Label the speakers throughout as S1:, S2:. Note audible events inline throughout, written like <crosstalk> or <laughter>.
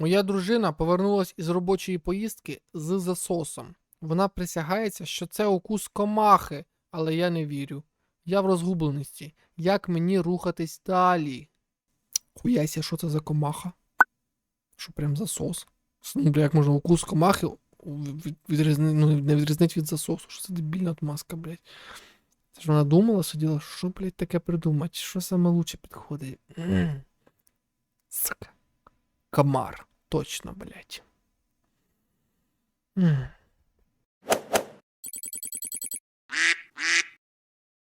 S1: Моя дружина повернулась із робочої поїздки з засосом. Вона присягається, що це укус комахи, але я не вірю. Я в розгубленості. Як мені рухатись далі? Хуяйся, що це за комаха? Що прям засос? Ну, як можна укус комахи відрізни, ну, не відрізнити від засосу? Що це дебільна отмазка, блядь? Це ж вона думала, сиділа, що, блядь, таке придумати? Що саме лучше підходить? Сука. Комар. Точно, блядь.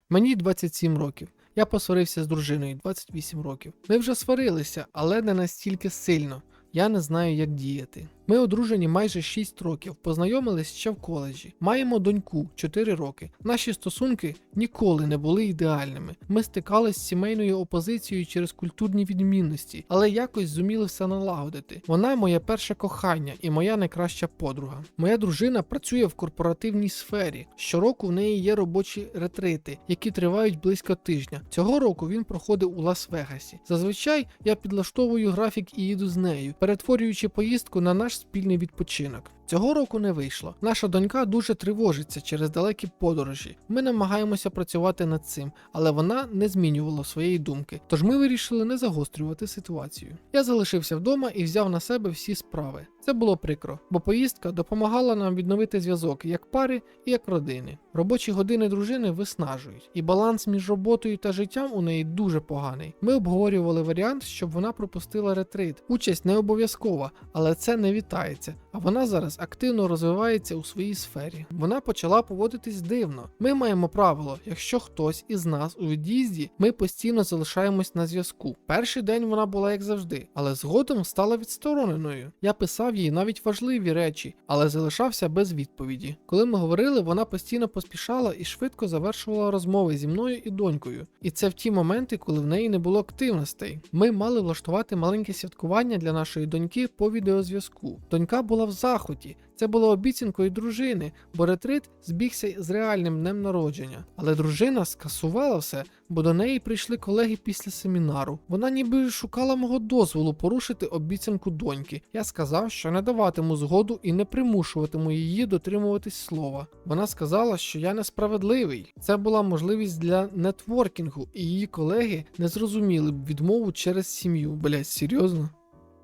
S1: Мені 27 років. Я посварився з дружиною 28 років. Ми вже сварилися, але не настільки сильно. Я не знаю, як діяти. Ми одружені майже 6 років, познайомились ще в коледжі. Маємо доньку 4 роки. Наші стосунки ніколи не були ідеальними. Ми стикались з сімейною опозицією через культурні відмінності, але якось зуміли все налагодити. Вона моє перше кохання і моя найкраща подруга. Моя дружина працює в корпоративній сфері. Щороку в неї є робочі ретрити, які тривають близько тижня. Цього року він проходив у Лас-Вегасі. Зазвичай я підлаштовую графік і їду з нею, перетворюючи поїздку на наш спільний відпочинок. Цього року не вийшло. Наша донька дуже тривожиться через далекі подорожі. Ми намагаємося працювати над цим, але вона не змінювала своєї думки. Тож ми вирішили не загострювати ситуацію. Я залишився вдома і взяв на себе всі справи. Це було прикро, бо поїздка допомагала нам відновити зв'язок як пари і як родини. Робочі години дружини виснажують, і баланс між роботою та життям у неї дуже поганий. Ми обговорювали варіант, щоб вона пропустила ретрит. Участь не обов'язкова, але це не вітається. А вона зараз активно розвивається у своїй сфері. Вона почала поводитись дивно. Ми маємо правило: якщо хтось із нас у від'їзді, ми постійно залишаємось на зв'язку. Перший день вона була як завжди, але згодом стала відстороненою. Я писав їй навіть важливі речі, але залишався без відповіді. Коли ми говорили, вона постійно поспішала і швидко завершувала розмови зі мною і донькою. І це в ті моменти, коли в неї не було активностей. Ми мали влаштувати маленьке святкування для нашої доньки по відеозв'язку. Донька була в захваті. Це було обіцянкою дружини, бо ретрит збігся з реальним днем народження. Але дружина скасувала все, бо до неї прийшли колеги після семінару. Вона ніби шукала мого дозволу порушити обіцянку доньки. Я сказав, що не даватиму згоду і не примушуватиму її дотримуватись слова. Вона сказала, що я несправедливий. Це була можливість для нетворкінгу, і її колеги не зрозуміли б відмову через сім'ю. Блять, серйозно?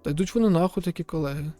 S1: Та йдуть вони нахуй такі колеги.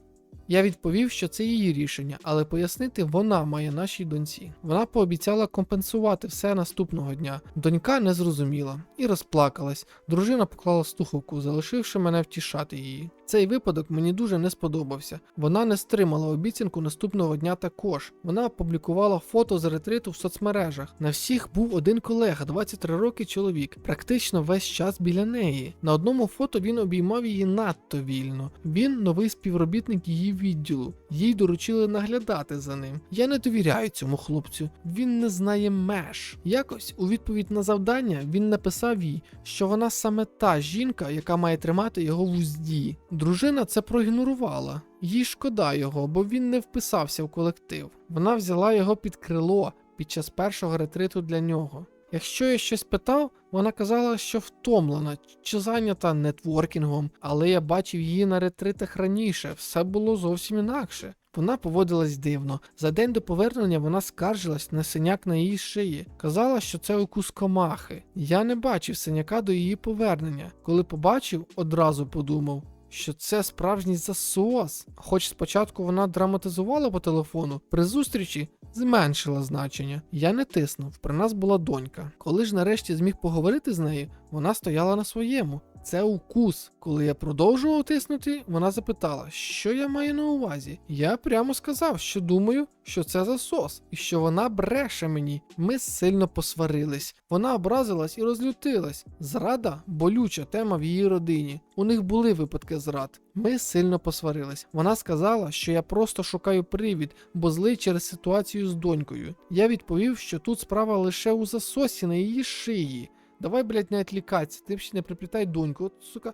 S1: Я відповів, що це її рішення, але пояснити вона має нашій доньці. Вона пообіцяла компенсувати все наступного дня. Донька не зрозуміла і розплакалась. Дружина поклала слухавку, залишивши мене втішати її. Цей випадок мені дуже не сподобався. Вона не стримала обіцянку наступного дня також. Вона опублікувала фото з ретриту в соцмережах. На всіх був один колега, 23 роки чоловік, практично весь час біля неї. На одному фото він обіймав її надто вільно. Він новий співробітник її відділу. Їй доручили наглядати за ним. Я не довіряю цьому хлопцю. Він не знає меж. Якось у відповідь на завдання він написав їй, що вона саме та жінка, яка має тримати його в узді. Дружина це проігнорувала. Їй шкода його, бо він не вписався в колектив. Вона взяла його під крило під час першого ретриту для нього. Якщо я щось питав, вона казала, що втомлена чи зайнята нетворкінгом, але я бачив її на ретритах раніше, все було зовсім інакше. Вона поводилась дивно. За день до повернення вона скаржилась на синяк на її шиї. Казала, що це укус комахи. Я не бачив синяка до її повернення. Коли побачив, одразу подумав. Що це справжній засос. Хоч спочатку вона драматизувала по телефону, при зустрічі зменшила значення. Я не тиснув, при нас була донька. Коли ж нарешті зміг поговорити з нею, вона стояла на своєму. Це укус. Коли я продовжував тиснути, вона запитала, що я маю на увазі. Я прямо сказав, що думаю, що це засос, і що вона бреше мені. Ми сильно посварились. Вона образилась і розлютилась. Зрада болюча тема в її родині. У них були випадки зрад. Ми сильно посварились. Вона сказала, що я просто шукаю привід, бо злий через ситуацію з донькою. Я відповів, що тут справа лише у засосі на її шиї. Давай, блядь, не отвлекаться, ти ще не приплітай доньку. От, сука.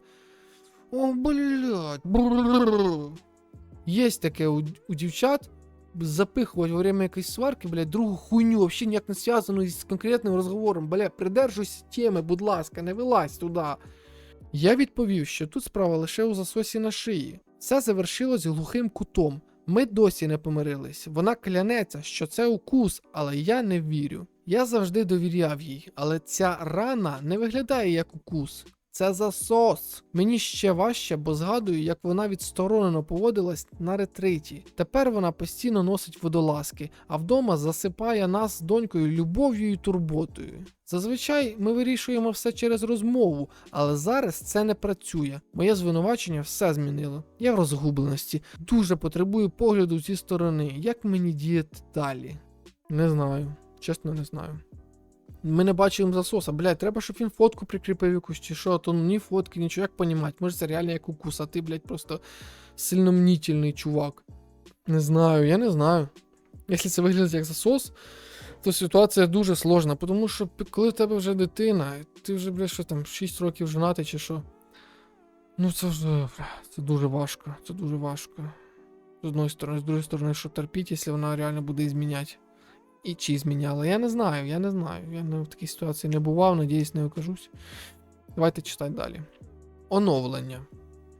S1: О, блядь. Бррррррр. Есть таке у, у дівчат запихувати во время якоїсь сварки, блядь, другу хуйню, вообще ніяк не зв'язану з конкретним розговором. Бля, придержуйся теми, будь ласка, не вилазь туди. Я відповів, що тут справа лише у засосі на шиї. Все завершилось глухим кутом. Ми досі не помирились. Вона клянеться, що це укус, але я не вірю. Я завжди довіряв їй, але ця рана не виглядає як укус. Це засос. Мені ще важче, бо згадую, як вона відсторонено поводилась на ретриті. Тепер вона постійно носить водолазки, а вдома засипає нас з донькою любов'ю і турботою. Зазвичай ми вирішуємо все через розмову, але зараз це не працює. Моє звинувачення все змінило. Я в розгубленості, дуже потребую погляду зі сторони. Як мені діяти далі? Не знаю, чесно не знаю. Ми не бачимо засоса. Блядь, треба, щоб він фотку прикріпив якусь чи що, то ні фотки, нічого, як понімати. Може це реально як укус, а ти, блядь, просто сильно мнітельний чувак. Не знаю, я не знаю. Якщо це виглядає як засос, то ситуація дуже сложна, тому що коли в тебе вже дитина, ти вже, блядь, що там, 6 років женатий чи що. Ну це вже це дуже важко. Це дуже важко. З одної сторони, з другої сторони, що терпіть, якщо вона реально буде зміняти. І чи зміняла? Я не знаю, я не знаю. Я не в такій ситуації не бував, надіюсь, не окажусь. Давайте читати далі. Оновлення.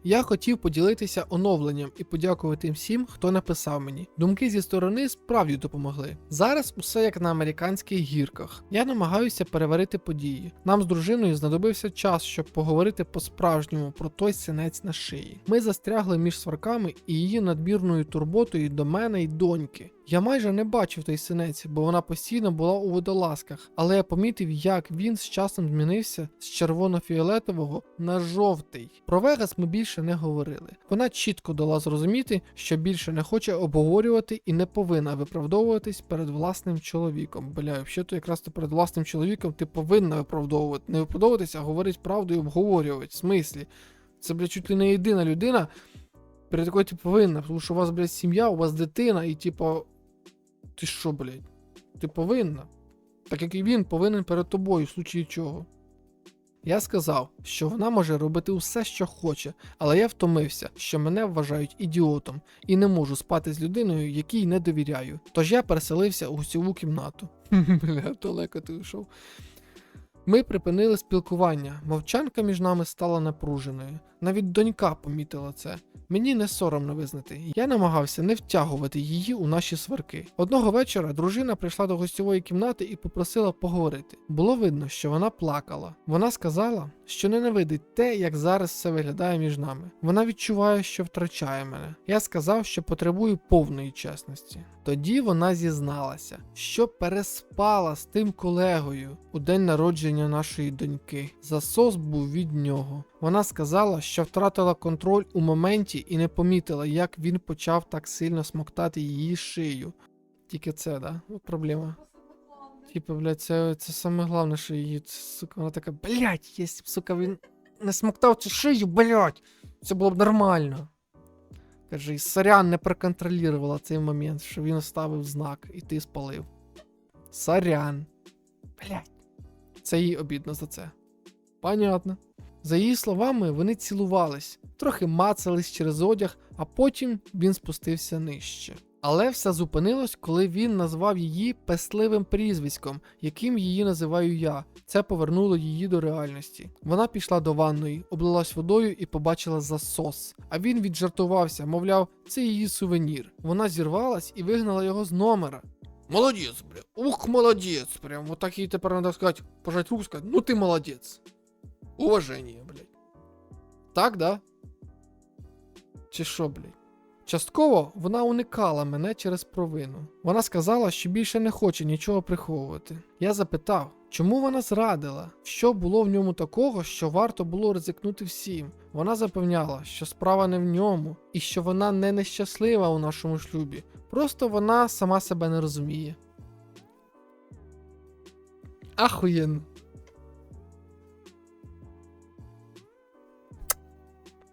S1: Я хотів поділитися оновленням і подякувати всім, хто написав мені. Думки зі сторони справді допомогли. Зараз усе як на американських гірках. Я намагаюся переварити події. Нам з дружиною знадобився час, щоб поговорити по-справжньому про той синець на шиї. Ми застрягли між сварками і її надмірною турботою до мене й доньки. Я майже не бачив той синець, бо вона постійно була у водолазках, але я помітив, як він з часом змінився з червоно-фіолетового на жовтий. Про Вегас ми більше не говорили. Вона чітко дала зрозуміти, що більше не хоче обговорювати і не повинна виправдовуватись перед власним чоловіком. Бля, взагалі то якраз то перед власним чоловіком ти повинна виправдовувати, не виправдовуватися, а говорити правду і обговорювати. В смислі? Це, бля, чуть ли не єдина людина, перед якою ти повинна, тому що у вас, блядь, сім'я, у вас дитина, і типу. Ти що, блядь? Ти повинна. Так як і він повинен перед тобою, в случаї чого. Я сказав, що вона може робити усе, що хоче, але я втомився, що мене вважають ідіотом і не можу спати з людиною, якій не довіряю. Тож я переселився у гостьову кімнату. <laughs> Бля, далеко ти йшов. Ми припинили спілкування. Мовчанка між нами стала напруженою. Навіть донька помітила це. Мені не соромно визнати. Я намагався не втягувати її у наші сварки. Одного вечора дружина прийшла до гостьової кімнати і попросила поговорити. Було видно, що вона плакала. Вона сказала, що ненавидить те, як зараз все виглядає між нами. Вона відчуває, що втрачає мене. Я сказав, що потребую повної чесності. Тоді вона зізналася, що переспала з тим колегою у день народження нашої доньки. Засос був від нього. Вона сказала, що втратила контроль у моменті і не помітила, як він почав так сильно смоктати її шию. Тільки це, да? От проблема. Типу, блядь, це, це саме головне, що її, сука, вона така, блядь, якщо б, сука, він не смоктав цю шию, блядь, це було б нормально. Каже, і сорян не проконтролювала цей момент, що він оставив знак, і ти спалив. Сорян. Блядь. Це їй обідно за це. Понятно. За її словами, вони цілувались, трохи мацались через одяг, а потім він спустився нижче. Але все зупинилось, коли він назвав її песливим прізвиськом, яким її називаю я. Це повернуло її до реальності. Вона пішла до ванної, облилась водою і побачила засос. А він віджартувався, мовляв, це її сувенір. Вона зірвалась і вигнала його з номера. Молодець, бля. Ух, молодець. Прям отак їй тепер треба сказати, пожать руку сказати, ну ти молодець. Уваження, блядь. Так, да? Чи що, блядь? Частково вона уникала мене через провину. Вона сказала, що більше не хоче нічого приховувати. Я запитав, чому вона зрадила, що було в ньому такого, що варто було ризикнути всім. Вона запевняла, що справа не в ньому, і що вона не нещаслива у нашому шлюбі. Просто вона сама себе не розуміє. Ахуєнно.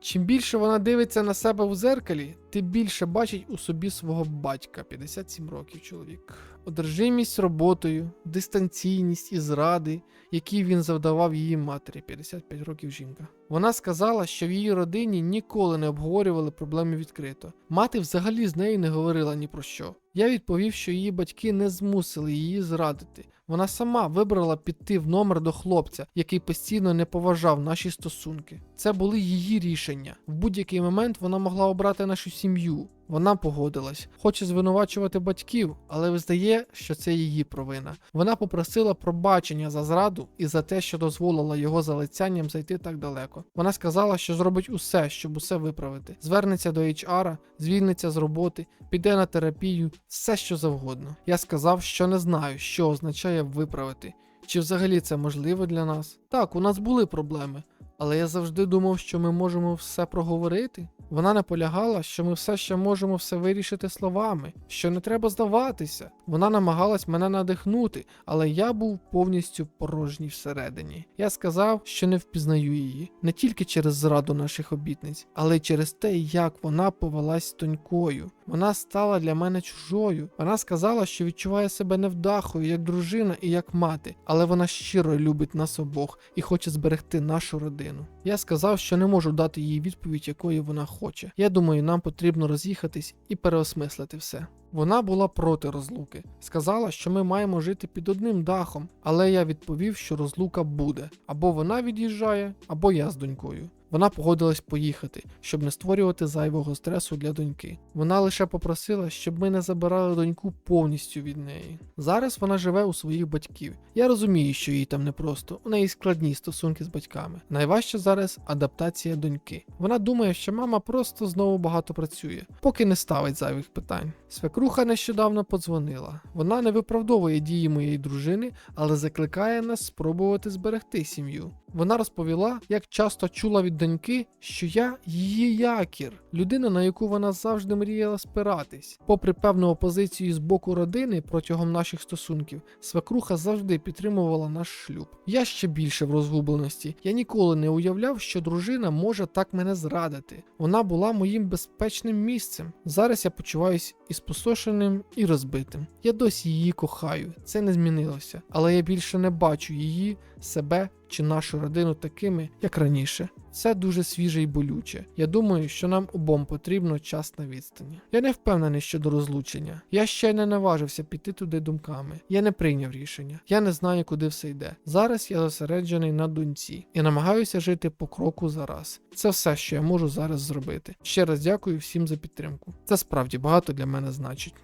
S1: Чим більше вона дивиться на себе у зеркалі, тим більше бачить у собі свого батька, 57 років чоловік. Одержимість роботою, дистанційність і зради, які він завдавав її матері, 55 років жінка. Вона сказала, що в її родині ніколи не обговорювали проблеми відкрито. Мати взагалі з нею не говорила ні про що. Я відповів, що її батьки не змусили її зрадити. Вона сама вибрала піти в номер до хлопця, який постійно не поважав наші стосунки. Це були її рішення. В будь-який момент вона могла обрати нашу сім'ю. Вона погодилась, хоче звинувачувати батьків, але визнає, що це її провина. Вона попросила пробачення за зраду і за те, що дозволила його залицянням зайти так далеко. Вона сказала, що зробить усе, щоб усе виправити. Звернеться до HR, звільниться з роботи, піде на терапію, все що завгодно. Я сказав, що не знаю, що означає виправити. Чи взагалі це можливо для нас? Так, у нас були проблеми, але я завжди думав, що ми можемо все проговорити. Вона наполягала, що ми все ще можемо все вирішити словами, що не треба здаватися. Вона намагалась мене надихнути, але я був повністю порожній всередині. Я сказав, що не впізнаю її не тільки через зраду наших обітниць, але й через те, як вона повелась тонькою. Вона стала для мене чужою. Вона сказала, що відчуває себе невдахою, як дружина і як мати, але вона щиро любить нас обох і хоче зберегти нашу родину. Я сказав, що не можу дати їй відповідь, якої вона хоче. Я думаю, нам потрібно роз'їхатись і переосмислити все. Вона була проти розлуки. Сказала, що ми маємо жити під одним дахом, але я відповів, що розлука буде. Або вона від'їжджає, або я з донькою. Вона погодилась поїхати, щоб не створювати зайвого стресу для доньки. Вона лише попросила, щоб ми не забирали доньку повністю від неї. Зараз вона живе у своїх батьків. Я розумію, що їй там непросто, у неї складні стосунки з батьками. Найважче зараз адаптація доньки. Вона думає, що мама просто знову багато працює, поки не ставить зайвих питань. Свекруха нещодавно подзвонила. Вона не виправдовує дії моєї дружини, але закликає нас спробувати зберегти сім'ю. Вона розповіла, як часто чула від доньки, що я її якір, людина, на яку вона завжди мріяла спиратись. Попри певну опозицію з боку родини протягом наших стосунків, свекруха завжди підтримувала наш шлюб. Я ще більше в розгубленості. Я ніколи не уявляв, що дружина може так мене зрадити. Вона була моїм безпечним місцем. Зараз я почуваюсь і спустошеним, і розбитим. Я досі її кохаю, це не змінилося, але я більше не бачу її, себе чи нашу родину такими, як раніше. Це дуже свіже і болюче. Я думаю, що нам обом потрібно час на відстані. Я не впевнений щодо розлучення. Я ще не наважився піти туди думками. Я не прийняв рішення. Я не знаю, куди все йде. Зараз я зосереджений на доньці і намагаюся жити по кроку за раз. Це все, що я можу зараз зробити. Ще раз дякую всім за підтримку. Це справді багато для мене значить.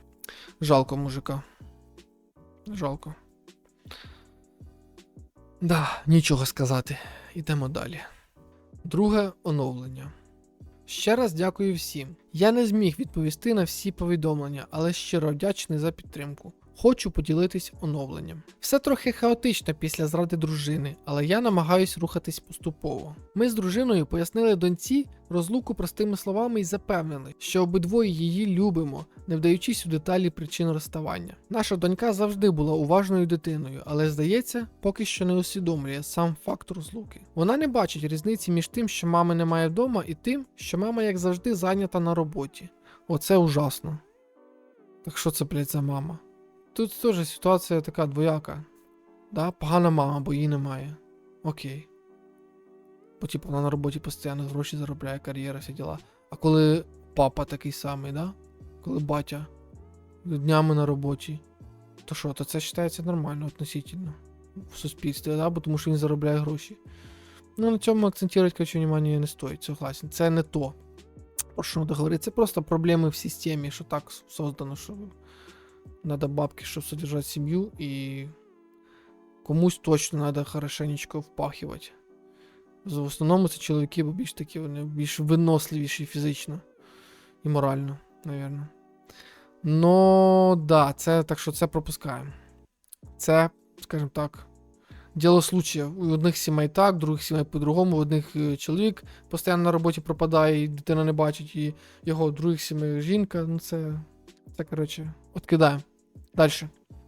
S1: Жалко мужика. Жалко. Да, нічого сказати. Ідемо далі. Друге оновлення. Ще раз дякую всім. Я не зміг відповісти на всі повідомлення, але щиро вдячний за підтримку. Хочу поділитись оновленням. Все трохи хаотично після зради дружини, але я намагаюсь рухатись поступово. Ми з дружиною пояснили доньці розлуку простими словами і запевнили, що обидвоє її любимо, не вдаючись у деталі причин розставання. Наша донька завжди була уважною дитиною, але здається, поки що не усвідомлює сам факт розлуки. Вона не бачить різниці між тим, що мами немає вдома, і тим, що мама, як завжди, зайнята на роботі. Оце ужасно. Так що це, блядь, за мама? Тут теж ситуація така двояка. Да? Погана мама, бо її немає. Окей. Бо типу вона на роботі постійно гроші заробляє, кар'єра, всі діла. А коли папа такий самий, да? Коли батя днями на роботі, то що, то це вважається нормально относительно в суспільстві, да? бо тому що він заробляє гроші. Ну, на цьому акцентувати, короче, внимання не стоїть, согласен. Це не то. Про що надо говорити? Це просто проблеми в системі, що так создано, що надо бабки, щоб содержать сім'ю, і комусь точно надо хорошенечко впахивати. В основному це чоловіки, бо більш такі вони більш виносливіші фізично і морально, напевно. Ну, да, це так що це пропускаємо. Це, скажімо так, діло случая. У одних сімей так, у других сімей по-другому, у одних е, чоловік постійно на роботі пропадає, і дитина не бачить, і його у других сімей жінка. Ну, це, це коротше, откидаємо. Далі.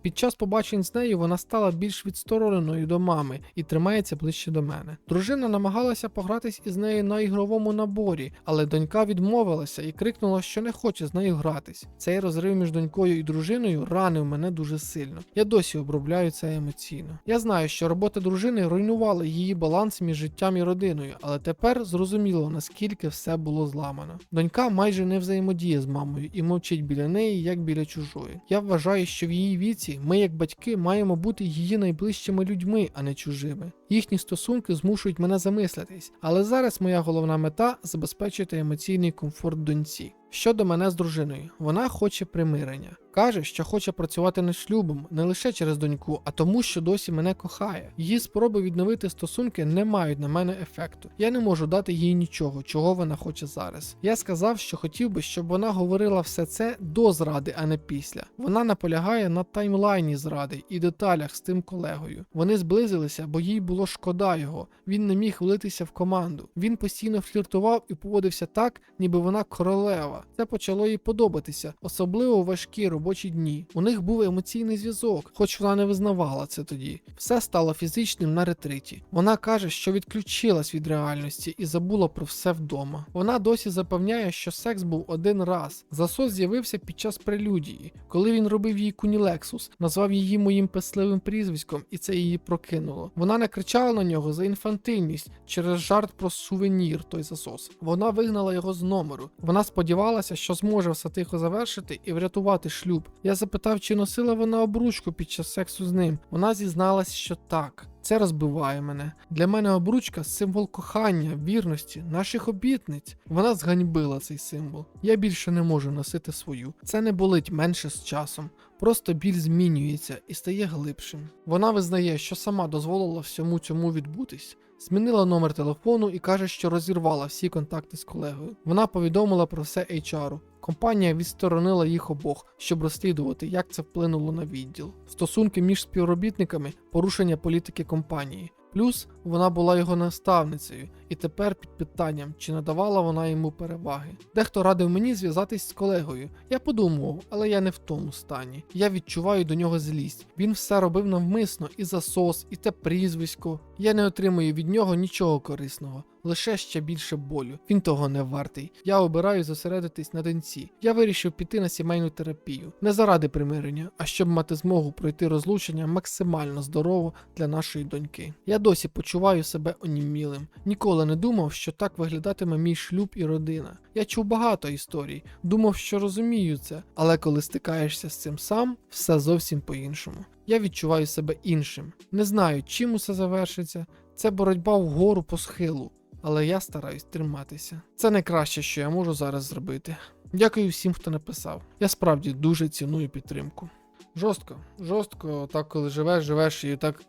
S1: Під час побачень з нею вона стала більш відстороненою до мами і тримається ближче до мене. Дружина намагалася погратись із нею на ігровому наборі, але донька відмовилася і крикнула, що не хоче з нею гратись. Цей розрив між донькою і дружиною ранив мене дуже сильно. Я досі обробляю це емоційно. Я знаю, що робота дружини руйнувала її баланс між життям і родиною, але тепер зрозуміло наскільки все було зламано. Донька майже не взаємодіє з мамою і мовчить біля неї, як біля чужої. Я вважаю, що в її віці ми, як батьки, маємо бути її найближчими людьми, а не чужими. Їхні стосунки змушують мене замислитись, але зараз моя головна мета забезпечити емоційний комфорт доньці. Щодо мене з дружиною, вона хоче примирення. Каже, що хоче працювати над шлюбом не лише через доньку, а тому, що досі мене кохає. Її спроби відновити стосунки не мають на мене ефекту. Я не можу дати їй нічого, чого вона хоче зараз. Я сказав, що хотів би, щоб вона говорила все це до зради, а не після. Вона наполягає на таймлайні зради і деталях з тим колегою. Вони зблизилися, бо їй було шкода його. Він не міг влитися в команду. Він постійно фліртував і поводився так, ніби вона королева. Це почало їй подобатися, особливо у важкі робочі дні. У них був емоційний зв'язок, хоч вона не визнавала це тоді. Все стало фізичним на ретриті. Вона каже, що відключилась від реальності і забула про все вдома. Вона досі запевняє, що секс був один раз. Засос з'явився під час прелюдії, коли він робив їй кунілексус, назвав її моїм песливим прізвиськом, і це її прокинуло. Вона не кричала на нього за інфантильність через жарт про сувенір той засос. Вона вигнала його з номеру. Вона сподівалася, що зможе все тихо завершити і врятувати шлюб. Я запитав, чи носила вона обручку під час сексу з ним. Вона зізналась, що так. Це розбиває мене. Для мене обручка символ кохання, вірності, наших обітниць. Вона зганьбила цей символ. Я більше не можу носити свою. Це не болить менше з часом. Просто біль змінюється і стає глибшим. Вона визнає, що сама дозволила всьому цьому відбутись. Змінила номер телефону і каже, що розірвала всі контакти з колегою. Вона повідомила про все HR. Компанія відсторонила їх обох, щоб розслідувати, як це вплинуло на відділ. Стосунки між співробітниками, порушення політики компанії. Плюс вона була його наставницею, і тепер під питанням, чи надавала вона йому переваги. Дехто радив мені зв'язатись з колегою. Я подумав, але я не в тому стані. Я відчуваю до нього злість. Він все робив навмисно, і засос, і те прізвисько. Я не отримую від нього нічого корисного. Лише ще більше болю. Він того не вартий. Я обираю зосередитись на доньці. Я вирішив піти на сімейну терапію. Не заради примирення, а щоб мати змогу пройти розлучення максимально здорово для нашої доньки. Я досі почуваю себе онімілим. Ніколи не думав, що так виглядатиме мій шлюб і родина. Я чув багато історій, думав, що розумію це, але коли стикаєшся з цим сам, все зовсім по-іншому. Я відчуваю себе іншим. Не знаю, чим усе завершиться. Це боротьба вгору по схилу але я стараюсь триматися. Це найкраще, що я можу зараз зробити. Дякую всім, хто написав. Я справді дуже ціную підтримку. Жорстко, жорстко, так коли живеш, живеш, і так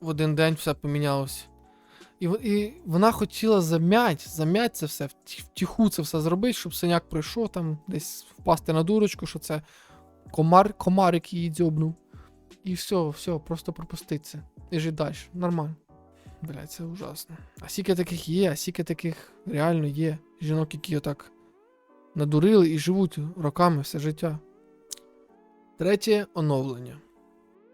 S1: в один день все помінялося. І, і вона хотіла зам'ять, зам'ять це все, вті- втіху це все зробити, щоб синяк пройшов там, десь впасти на дурочку, що це комар, комарик її дзьобнув. І все, все, просто пропустить це. І жить далі. Нормально. Блять, це ужасно. А скільки таких є, а скільки таких реально є. Жінок, які отак надурили і живуть роками все життя. Третє оновлення.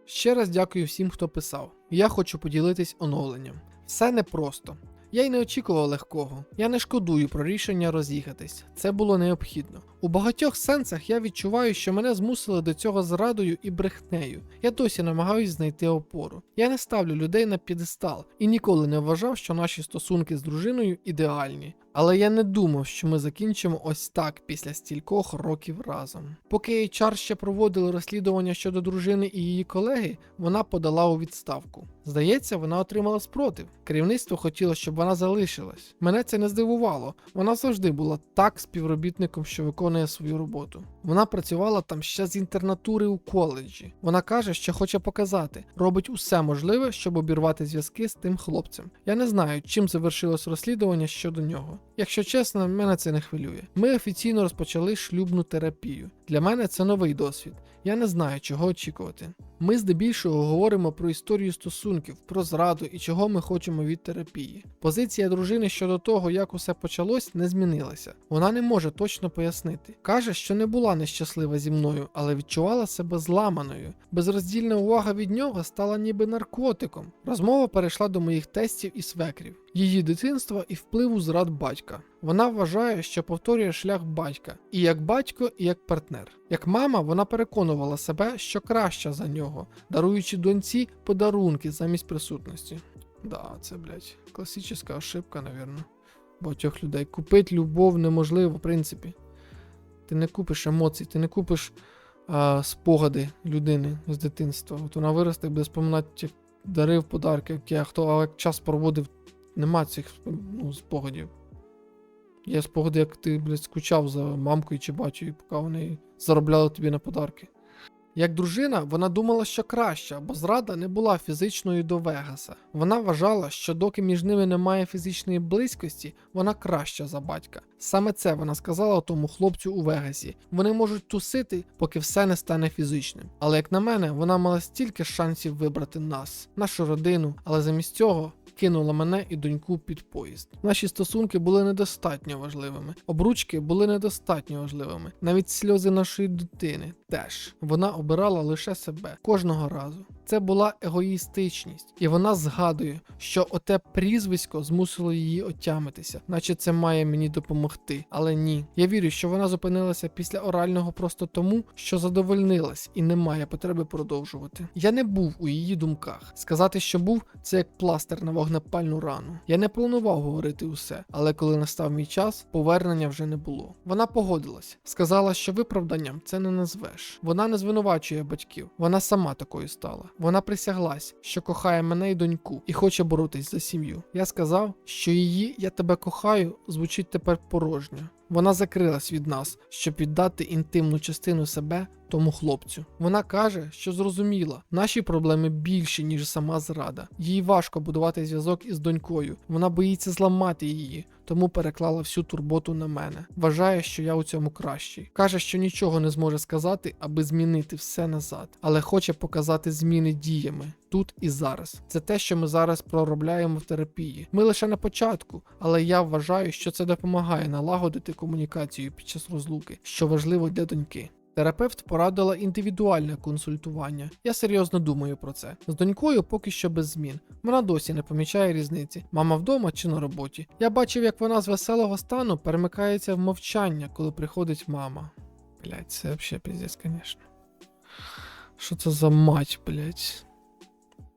S1: Ще раз дякую всім, хто писав. Я хочу поділитись оновленням. Все непросто. Я й не очікував легкого. Я не шкодую про рішення роз'їхатись. Це було необхідно. У багатьох сенсах я відчуваю, що мене змусили до цього зрадою і брехнею. Я досі намагаюсь знайти опору. Я не ставлю людей на п'єдестал і ніколи не вважав, що наші стосунки з дружиною ідеальні. Але я не думав, що ми закінчимо ось так після стількох років разом. Поки HR ще проводили розслідування щодо дружини і її колеги, вона подала у відставку. Здається, вона отримала спротив. Керівництво хотіло, щоб вона залишилась. Мене це не здивувало. Вона завжди була так співробітником, що виконує свою роботу. Вона працювала там ще з інтернатури у коледжі. Вона каже, що хоче показати, робить усе можливе, щоб обірвати зв'язки з тим хлопцем. Я не знаю, чим завершилось розслідування щодо нього. Якщо чесно, мене це не хвилює. Ми офіційно розпочали шлюбну терапію. Для мене це новий досвід. Я не знаю, чого очікувати. Ми здебільшого говоримо про історію стосунків. про зраду і чого ми хочемо від терапії. Позиція дружини щодо того, як усе почалось, не змінилася. Вона не може точно пояснити. Каже, що не була нещаслива зі мною, але відчувала себе зламаною. Безроздільна увага від нього стала ніби наркотиком. Розмова перейшла до моїх тестів і свекрів, її дитинства і впливу зрад батька. Вона вважає, що повторює шлях батька і як батько, і як партнер. Як мама, вона переконувала себе, що краща за нього, даруючи доньці подарунки замість присутності. Да, це, блядь, класична ошибка, навірно. Багатьох людей. Купити любов неможливо, в принципі. Ти не купиш емоцій, ти не купиш а, спогади людини з дитинства. От вона виросте і буде споминати як дарив подарки, як я хто, а як час проводив, нема цих ну, спогадів. Є спогади, як ти, блядь, скучав за мамкою чи батькою, поки вони заробляли тобі на подарки. Як дружина, вона думала, що краща, бо зрада не була фізичною до Вегаса. Вона вважала, що доки між ними немає фізичної близькості, вона краща за батька. Саме це вона сказала тому хлопцю у Вегасі. Вони можуть тусити, поки все не стане фізичним. Але як на мене, вона мала стільки шансів вибрати нас, нашу родину, але замість цього. Кинула мене і доньку під поїзд. Наші стосунки були недостатньо важливими. Обручки були недостатньо важливими. Навіть сльози нашої дитини теж. Вона обирала лише себе кожного разу. Це була егоїстичність, і вона згадує, що оте прізвисько змусило її отямитися, наче це має мені допомогти. Але ні. Я вірю, що вона зупинилася після орального просто тому, що задовольнилась і не має потреби продовжувати. Я не був у її думках. Сказати, що був, це як пластир на вогнепальну рану. Я не планував говорити усе, але коли настав мій час, повернення вже не було. Вона погодилась, сказала, що виправданням це не назвеш. Вона не звинувачує батьків, вона сама такою стала. Вона присяглась, що кохає мене і доньку, і хоче боротись за сім'ю. Я сказав, що її я тебе кохаю звучить тепер порожньо. Вона закрилась від нас, щоб віддати інтимну частину себе тому хлопцю. Вона каже, що зрозуміла, наші проблеми більші, ніж сама зрада. Їй важко будувати зв'язок із донькою. Вона боїться зламати її, тому переклала всю турботу на мене. Вважає, що я у цьому кращий. Каже, що нічого не зможе сказати, аби змінити все назад, але хоче показати зміни діями. Тут і зараз. Це те, що ми зараз проробляємо в терапії. Ми лише на початку, але я вважаю, що це допомагає налагодити комунікацію під час розлуки, що важливо для доньки. Терапевт порадила індивідуальне консультування. Я серйозно думаю про це. З донькою поки що без змін. Вона досі не помічає різниці. Мама вдома чи на роботі. Я бачив, як вона з веселого стану перемикається в мовчання, коли приходить мама. Блять, це взагалі піздець, звісно. Що це за мать, блять?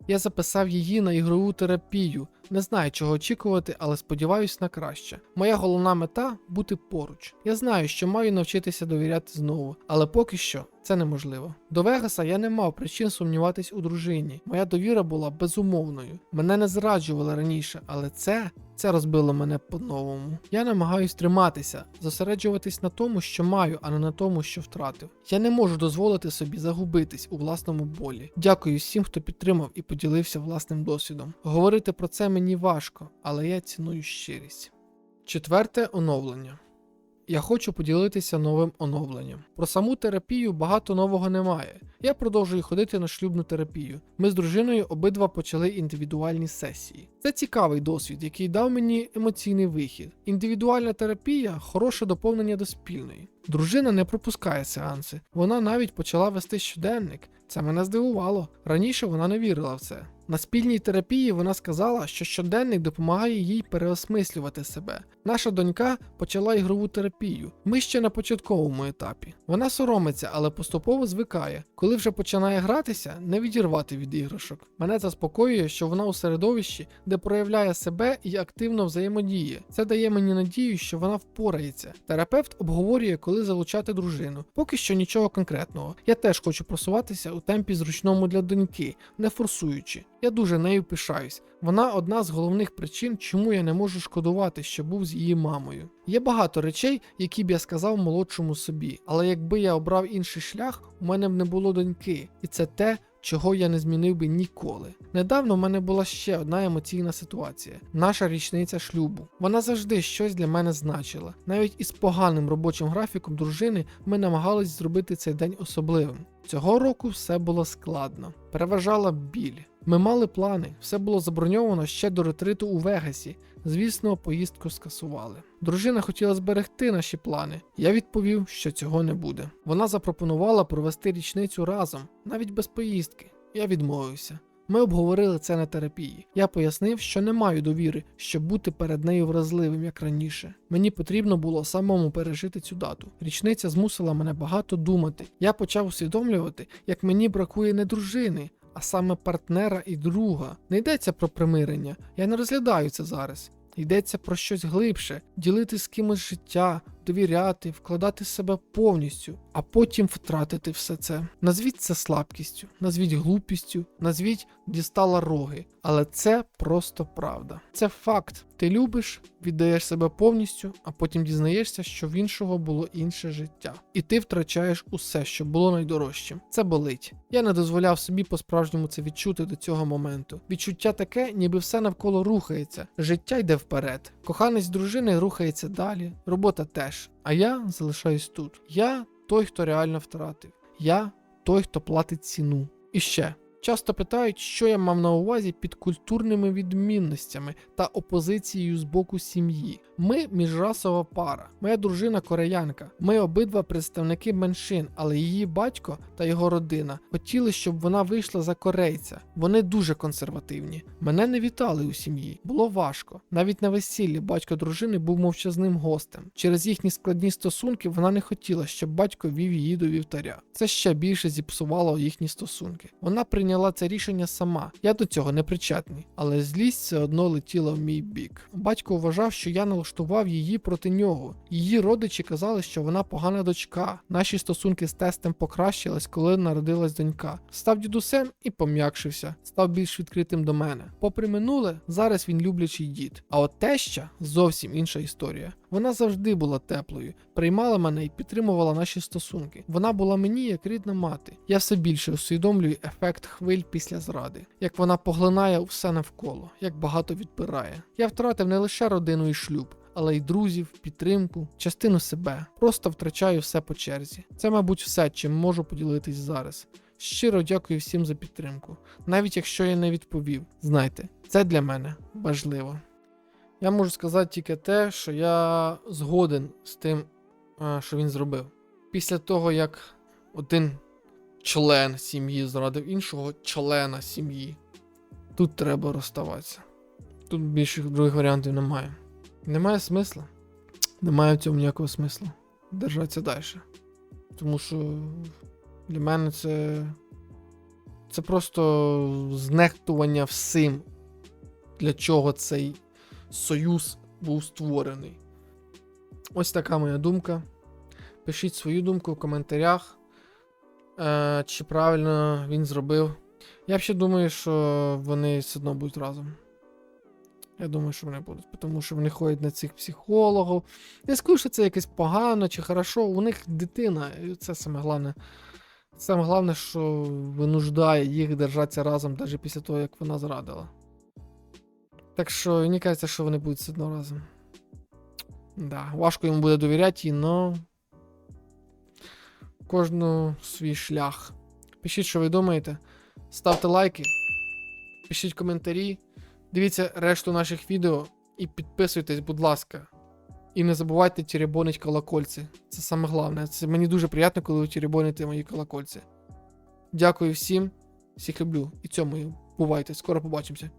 S1: Я записав її на ігрову терапію. Не знаю, чого очікувати, але сподіваюсь на краще. Моя головна мета бути поруч. Я знаю, що маю навчитися довіряти знову, але поки що це неможливо. До Вегаса я не мав причин сумніватись у дружині. Моя довіра була безумовною. Мене не зраджували раніше, але це. Це розбило мене по-новому. Я намагаюсь триматися, зосереджуватись на тому, що маю, а не на тому, що втратив. Я не можу дозволити собі загубитись у власному болі. Дякую всім, хто підтримав і поділився власним досвідом. Говорити про це мені важко, але я ціную щирість. Четверте оновлення. Я хочу поділитися новим оновленням. Про саму терапію багато нового немає. Я продовжую ходити на шлюбну терапію. Ми з дружиною обидва почали індивідуальні сесії. Це цікавий досвід, який дав мені емоційний вихід. Індивідуальна терапія хороше доповнення до спільної. Дружина не пропускає сеанси. Вона навіть почала вести щоденник. Це мене здивувало. Раніше вона не вірила в це. На спільній терапії вона сказала, що щоденник допомагає їй переосмислювати себе. Наша донька почала ігрову терапію. Ми ще на початковому етапі. Вона соромиться, але поступово звикає. Коли вже починає гратися, не відірвати від іграшок. Мене заспокоює, що вона у середовищі, де проявляє себе і активно взаємодіє. Це дає мені надію, що вона впорається. Терапевт обговорює, коли залучати дружину. Поки що нічого конкретного. Я теж хочу просуватися у темпі зручному для доньки, не форсуючи. Я дуже нею пишаюсь. Вона одна з головних причин, чому я не можу шкодувати, що був з її мамою. Є багато речей, які б я сказав молодшому собі, але якби я обрав інший шлях, у мене б не було доньки, і це те, чого я не змінив би ніколи. Недавно в мене була ще одна емоційна ситуація наша річниця шлюбу. Вона завжди щось для мене значила. Навіть із поганим робочим графіком дружини ми намагались зробити цей день особливим. Цього року все було складно. Переважала біль. Ми мали плани, все було заброньовано ще до ретриту у Вегасі. Звісно, поїздку скасували. Дружина хотіла зберегти наші плани. Я відповів, що цього не буде. Вона запропонувала провести річницю разом, навіть без поїздки. Я відмовився. Ми обговорили це на терапії. Я пояснив, що не маю довіри, щоб бути перед нею вразливим, як раніше. Мені потрібно було самому пережити цю дату. Річниця змусила мене багато думати. Я почав усвідомлювати, як мені бракує не дружини, а саме партнера і друга. Не йдеться про примирення. Я не розглядаю це зараз. Йдеться про щось глибше, ділити з кимось життя, довіряти, вкладати себе повністю, а потім втратити все це. Назвіть це слабкістю, назвіть глупістю, назвіть дістала роги. Але це просто правда. Це факт. Ти любиш, віддаєш себе повністю, а потім дізнаєшся, що в іншого було інше життя. І ти втрачаєш усе, що було найдорожчим. Це болить. Я не дозволяв собі по-справжньому це відчути до цього моменту. Відчуття таке, ніби все навколо рухається. Життя йде вперед. Коханець дружини рухається далі, робота теж. А я залишаюсь тут. Я той, хто реально втратив. Я той, хто платить ціну. І ще. Часто питають, що я мав на увазі під культурними відмінностями та опозицією з боку сім'ї. Ми міжрасова пара. Моя дружина кореянка. Ми обидва представники меншин, але її батько та його родина хотіли, щоб вона вийшла за корейця. Вони дуже консервативні. Мене не вітали у сім'ї. Було важко. Навіть на весіллі батько дружини був мовчазним гостем. Через їхні складні стосунки вона не хотіла, щоб батько вів її до вівтаря. Це ще більше зіпсувало їхні стосунки. Вона прийняла це рішення сама. Я до цього не причетний, але злість все одно летіла в мій бік. Батько вважав, що я налаштував її проти нього. Її родичі казали, що вона погана дочка. Наші стосунки з тестем покращились, коли народилась донька. Став дідусем і пом'якшився, став більш відкритим до мене. Попри минуле, зараз він люблячий дід. А от теща зовсім інша історія. Вона завжди була теплою, приймала мене і підтримувала наші стосунки. Вона була мені як рідна мати. Я все більше усвідомлюю ефект хвиль після зради, як вона поглинає все навколо, як багато відбирає. Я втратив не лише родину і шлюб. Але й друзів, підтримку, частину себе. Просто втрачаю все по черзі. Це, мабуть, все, чим можу поділитись зараз. Щиро дякую всім за підтримку. Навіть якщо я не відповів, знайте, це для мене важливо. Я можу сказати тільки те, що я згоден з тим, е, що він зробив. Після того, як один член сім'ї зрадив іншого члена сім'ї, тут треба розставатися. Тут більше других варіантів немає. Немає смисла. Немає в цьому ніякого смислу. Держатися далі. Тому що для мене це. Це просто знехтування всім, для чого цей союз був створений. Ось така моя думка. Пишіть свою думку в коментарях, е, чи правильно він зробив. Я ще думаю, що вони все одно будуть разом. Я думаю, що вони будуть, тому що вони ходять на цих психологів. Не скажу, що це якесь погано чи хорошо. У них дитина, і це саме головне. Саме головне, що винуждає їх держатися разом, навіть після того, як вона зрадила. Так що мені кажеться, що вони будуть все одно разом. Да, важко йому буде довіряти, але кожну свій шлях. Пишіть, що ви думаєте. Ставте лайки, пишіть коментарі. Дивіться решту наших відео і підписуйтесь, будь ласка. І не забувайте теребонить колокольці. Це саме головне. Це мені дуже приємно, коли ви теребоните мої колокольці. Дякую всім, всіх люблю. І цьому бувайте. Скоро побачимося.